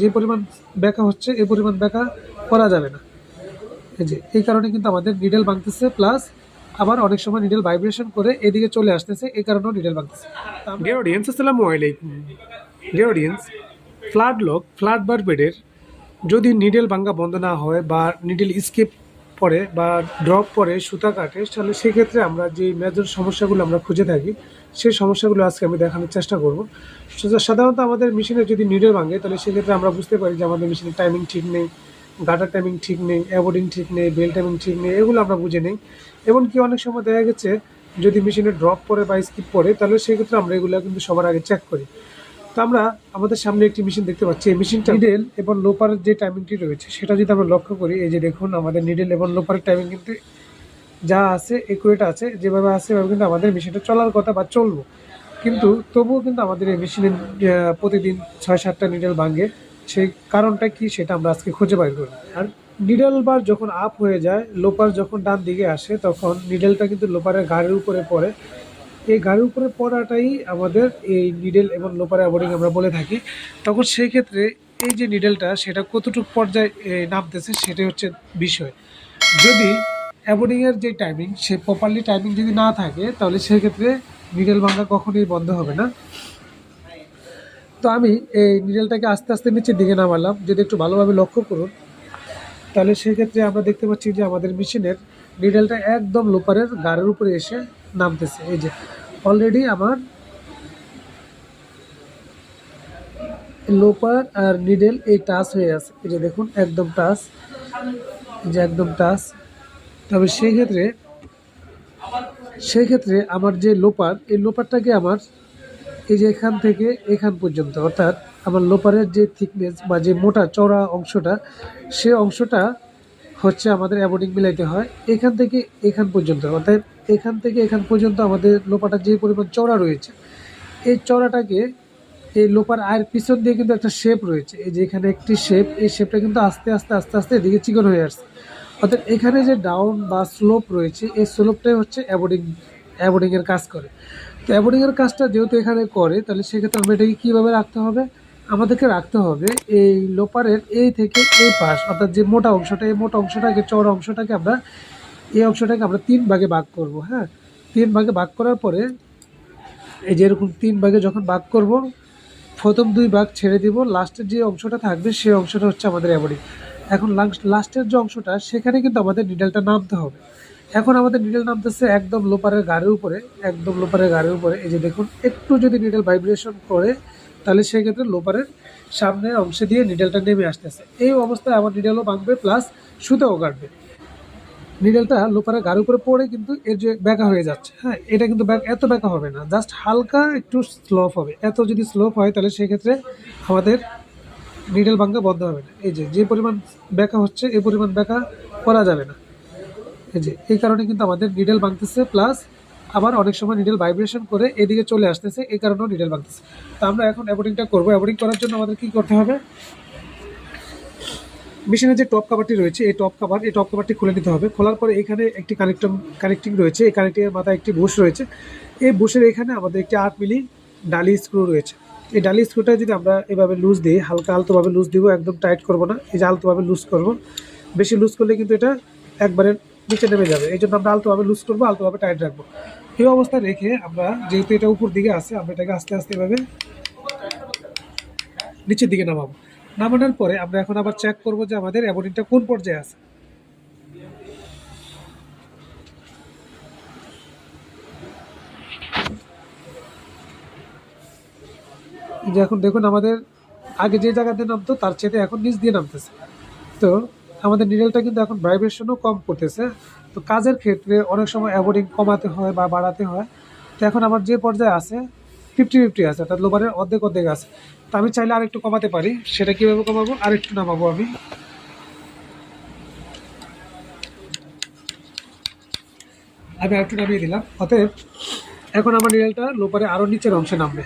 যে পরিমাণ ব্যাকা হচ্ছে এই পরিমাণ ব্যাকা করা যাবে না। এই যে, এই কারণে কিন্তু আমাদের নিডেল ভাঙতেছে প্লাস আবার অনেক সময় নিডেল ভাইব্রেশন করে এদিকে চলে আসতেছে, এই কারণেও নিডেল ভাঙতেছে। ডিয়ার অডিয়েন্স আসসালামু আলাইকুম। Dear audience flood lock flat bar বেডের যদি নিডেল ভাঙ্গা বন্ধ না হয় বা নিডেল স্কিপ পড়ে বা ড্রপ পড়ে, সুতা কাটে, তাহলে সেক্ষেত্রে আমরা যে মেজর সমস্যাগুলো আমরা খুঁজে থাকি, সেই সমস্যাগুলো আজকে আমি দেখানোর চেষ্টা করব। সাধারণত আমাদের মেশিনে যদি নিডেল ভাঙে, তাহলে সেক্ষেত্রে আমরা বুঝতে পারি যে আমাদের মেশিনের টাইমিং ঠিক নেই গাটার টাইমিং ঠিক নেই অ্যাবোর্ডিং ঠিক নেই বেল টাইমিং ঠিক নেই, এগুলো আমরা বুঝে নেই। এমনকি অনেক সময় দেখা গেছে, যদি মেশিনে ড্রপ পড়ে বা স্কিপ পড়ে, তাহলে সেক্ষেত্রে আমরা এগুলো কিন্তু সবার আগে চেক করি। তো আমরা আমাদের সামনে একটি মেশিন দেখতে পাচ্ছি। এই মেশিনটা নিডেল এবং লোপারের যে টাইমিংটি রয়েছে, সেটা যদি আমরা লক্ষ্য করি, এই যে দেখুন আমাদের নিডেল এবং লোপারের টাইমিং কিন্তু যা আছে একুরেট আছে, যেভাবে আছে, এভাবে কিন্তু আমাদের মেশিনটা চলার কথা বা চলবো। কিন্তু তবুও কিন্তু আমাদের এই মেশিনে প্রতিদিন ছয় সাতটা নিডেল ভাঙে। সেই কারণটা কি, সেটা আমরা আজকে খুঁজে বাইর করি আর নিডেল বার যখন আপ হয়ে যায় লোপার যখন ডান দিকে আসে, তখন নিডেলটা কিন্তু লোপারের গাড়ির উপরে পড়ে। এই গাড়ির উপরে পড়াটাই আমাদের এই নিডেল এবং লোপার অ্যাবোর্ডিং আমরা বলে থাকি। তখন সেই ক্ষেত্রে এই যে নিডেলটা সেটা কতটুকু পর্যায়ে নামতেছে সেটাই হচ্ছে বিষয়। যদি অ্যাবোর্ডিংয়ের যে টাইমিং সে প্রপারলি টাইমিং যদি না থাকে, তাহলে সেক্ষেত্রে নিডেল ভাঙা কখনোই বন্ধ হবে না। তো আমি এই নিডেলটাকে আস্তে আস্তে নিচের দিকে নামালাম। যদি একটু ভালোভাবে লক্ষ্য করুন, তাহলে সেক্ষেত্রে আমরা দেখতে পাচ্ছি যে আমাদের মেশিনের নিডেলটা একদম লোপারের গাড়ির উপরে এসে নামতেছে। এই যে অলরেডি আমার লোপার আর নিডেল এই টাচ হয়ে আছে। এই যে দেখুন, একদম টাচ যে একদম টাচ তবে সেই ক্ষেত্রে সেই ক্ষেত্রে আমার যে লোপার এই লোপারটাকে আমার এই যে এখান থেকে এখান পর্যন্ত, অর্থাৎ আমার লোপারের যে থিকনেস বা যে মোটা চওড়া অংশটা, সে অংশটা হচ্ছে আমাদের অ্যাবোর্ডিং মিলাইতে হয়। এখান থেকে এখান পর্যন্ত, অর্থাৎ এখান থেকে এখান পর্যন্ত আমাদের লোপাটার যে পরিমাণ চওড়া রয়েছে, এই চড়াটাকে এই লোপার আয়ের পিছন দিয়ে কিন্তু একটা শেপ রয়েছে। এই যে এখানে একটি শেপ এই শেপটা কিন্তু আস্তে আস্তে আস্তে আস্তে এদিকে চিকন হয়ে আসছে। অর্থাৎ এখানে যে ডাউন বা স্লোপ রয়েছে, এই স্লোপটাই হচ্ছে অ্যাবোর্ডিং অ্যাবোর্ডিংয়ের কাজ করে। তো অ্যাবোর্ডিংয়ের কাজটা যেহেতু এখানে করে, তাহলে সেক্ষেত্রে আমরা এটাকে কীভাবে রাখতে হবে? আমাদেরকে রাখতে হবে এই লোপারের এই থেকে এই পাশ, অর্থাৎ যে মোটা অংশটা, এই মোটা অংশটাকে, চওড়া অংশটাকে আমরা, এই অংশটাকে আমরা তিন ভাগে ভাগ করব হ্যাঁ? তিন ভাগে ভাগ করার পরে এই যে এরকম তিন ভাগে যখন ভাগ করব, প্রথম দুই ভাগ ছেড়ে দিব, লাস্টের যে অংশটা থাকবে সেই অংশটা হচ্ছে আমাদের অ্যাবোর্ডিং এখন লাস্টের যে অংশটা, সেখানে কিন্তু আমাদের নিডেলটা নামতে হবে। এখন আমাদের নিডেল নামতেছে একদম লোপারের গাড়ির উপরে, একদম লোপারের গাড়ির উপরে। এই যে দেখুন, একটু যদি নিডেল ভাইব্রেশন করে তাহলে সেক্ষেত্রে লোপারের সামনের অংশে দিয়ে নিডেলটা নেমে আসতেছে। এই অবস্থায় আমার নিডেলও ভাঙবে প্লাস সুতাও কাটবে নিডেলটা লোপারের গাড়ির উপরে পড়ে কিন্তু এর যে ব্যাকা হয়ে যাচ্ছে হ্যাঁ এটা কিন্তু এত ব্যাকা হবে না। জাস্ট হালকা একটু স্লোপ হবে। এত যদি স্লোপ হয়, তাহলে সেক্ষেত্রে আমাদের নিডেল ভাঙ্গা বন্ধ হবে না। এই যে যে পরিমাণ ব্যাকা হচ্ছে এই পরিমাণ ব্যাকা করা যাবে না। এই যে, এই কারণে কিন্তু আমাদের নিডেল ভাঙতেছে প্লাস আবার অনেক সময় নিডেল ভাইব্রেশন করে এদিকে চলে আসতেছে, এই কারণেও নিডেল ভাঙতেছে। তো আমরা এখন অ্যাবোর্ডিংটা করব। অ্যাবোর্ডিং করার জন্য আমাদের কি করতে হবে? মেশিনের যে টপ কাভারটি রয়েছে, এই টপ কাভার এই টপ কাভারটি খুলে নিতে হবে। খোলার পরে এখানে একটি কানেক্টর কানেক্টিং রয়েছে। এই কানেক্টিংয়ের মাথায় একটি বুশ রয়েছে। এই বুশের এখানে আমাদের একটি আট মিলি ডালি স্ক্রু রয়েছে। এই ডালি স্ক্রুটা যদি আমরা এভাবে লুজ দিই, হালকা আলতোভাবে লুজ দিব, একদম টাইট করব না। এই যে আলতোভাবে লুজ করব। বেশি লুজ করলে কিন্তু এটা একবারে নিচে নেমে যাবে। এই জন্য আমরা আলতোভাবে লুজ করব, আলতোভাবে টাইট রাখব। এই অবস্থায় রেখে আমরা, যেহেতু এটা উপর দিকে আছে, আমরা এটাকে আস্তে আস্তে এভাবে নিচের দিকে নামাবো। নামানোর পরে আমরা এখন আবার চেক করব যে আমাদের অ্যাবোর্ডিংটা কোন পর্যায়ে আছে। যে এখন দেখুন আমাদের, আগে যে জায়গাতে নামতো, তার চেয়ে এখন নিচ দিয়ে নামতেছে। তো আমাদের নিডেলটা কিন্তু এখন ভাইব্রেশনও কম করতেছে। তো কাজের ক্ষেত্রে অনেক সময় অ্যাবোর্ডিং কমাতে হয় বা বাড়াতে হয়। তো এখন আমার যে পর্যায়ে আছে ফিফটি ফিফটি আছে, অর্থাৎ লোবারের অর্ধেক অর্ধেক আছে। তো আমি চাইলে আরেকটু কমাতে পারি। সেটা কীভাবে কমাবো? আরেকটু নামাবো আমি। আমি আরেকটু নামিয়ে দিলাম। অতএব, এখন আমার নিডেলটা লোপারে আরও নিচের অংশে নামবে।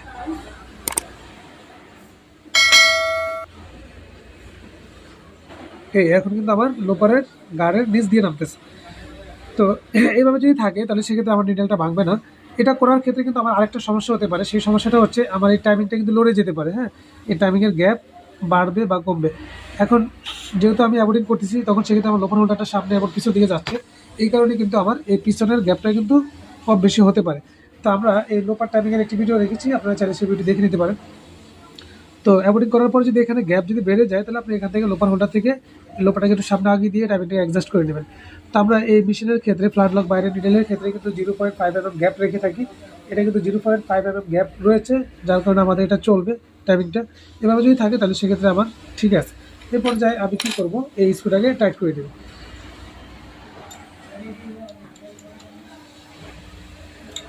এই, এখন কিন্তু আমার লোপারের গাড়ের নিচ দিয়ে নামতেছে। তো, এইভাবে যদি থাকে, তাহলে সেক্ষেত্রে আমার নিডেলটা ভাঙবে না। এটা করার ক্ষেত্রে কিন্তু আমার আরেকটা সমস্যা হতে পারে। সেই সমস্যাটা হচ্ছে, আমার এই টাইমিংটা কিন্তু লড়ে যেতে পারে হ্যাঁ? এই টাইমিংয়ের গ্যাপ বাড়বে বা কমবে। এখন যেহেতু আমি অ্যাবোর্ডিং করতেছি, তখন সেক্ষেত্রে আমার লোপার হোল্ডারটা সামনে এবং পিছন দিকে যাচ্ছে। এই কারণে কিন্তু আমার এই পিছনের গ্যাপটা কিন্তু কম বেশি হতে পারে। তো আমরা এই লোপার টাইমিংয়ের একটি ভিডিও রেখেছি। আপনারা চাইলে সেই ভিডিও দেখে নিতে পারেন। তো অ্যাবোর্ডিং করার পর যদি এখানে গ্যাপ যদি বেড়ে যায়, তাহলে আপনি এখান থেকে লোপার হোল্ডার থেকে লোপারটাকে একটু সামনে আগিয়ে দিয়ে টাইমিংটাকে অ্যাডজাস্ট করে নেবেন। তো আমরা এই মেশিনের ক্ষেত্রে ফ্ল্যাট লক বাইরে নিডেলের ক্ষেত্রে কিন্তু zero point five M gap রেখে থাকি। এটা কিন্তু zero point five M gap রয়েছে, যার কারণে আমাদের এটা চলবে টাইমিংটা এভাবে যদি থাকে, তাহলে সেক্ষেত্রে আমার ঠিক আছে। এরপর যাই আমি কী করব? এই স্ক্রুটাকে টাইট করে দেবো।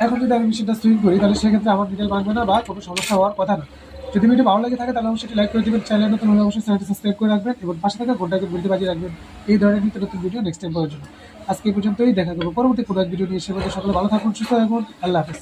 এখন যদি আমি মেশিনটা সুইং করি, তাহলে সেক্ষেত্রে আমার ডিটেল ভাঙবে না বা কোনো সমস্যা হওয়ার কথা না। যদি ভিডিও ভালো লাগে থাকে, তাহলে অবশ্যই লাইক করে দেবেন চ্যানেল নতুন হলে অবশ্যই চ্যানেলটি সাবস্ক্রাইব করে রাখবেন এবং পাশে থাকা ঘন্টাকে ঘুরতে বাজিয়ে রাখবেন। এই ধরনের নিত্য নতুন ভিডিও নেক্সট টাইম পাওয়ার জন্য। আজকে পর্যন্তই, দেখা করব পরবর্তী কোনো এক ভিডিও নিয়ে। সে সকলে ভালো থাকুন, সুস্থ থাকুন, আল্লাহ হাফিজ।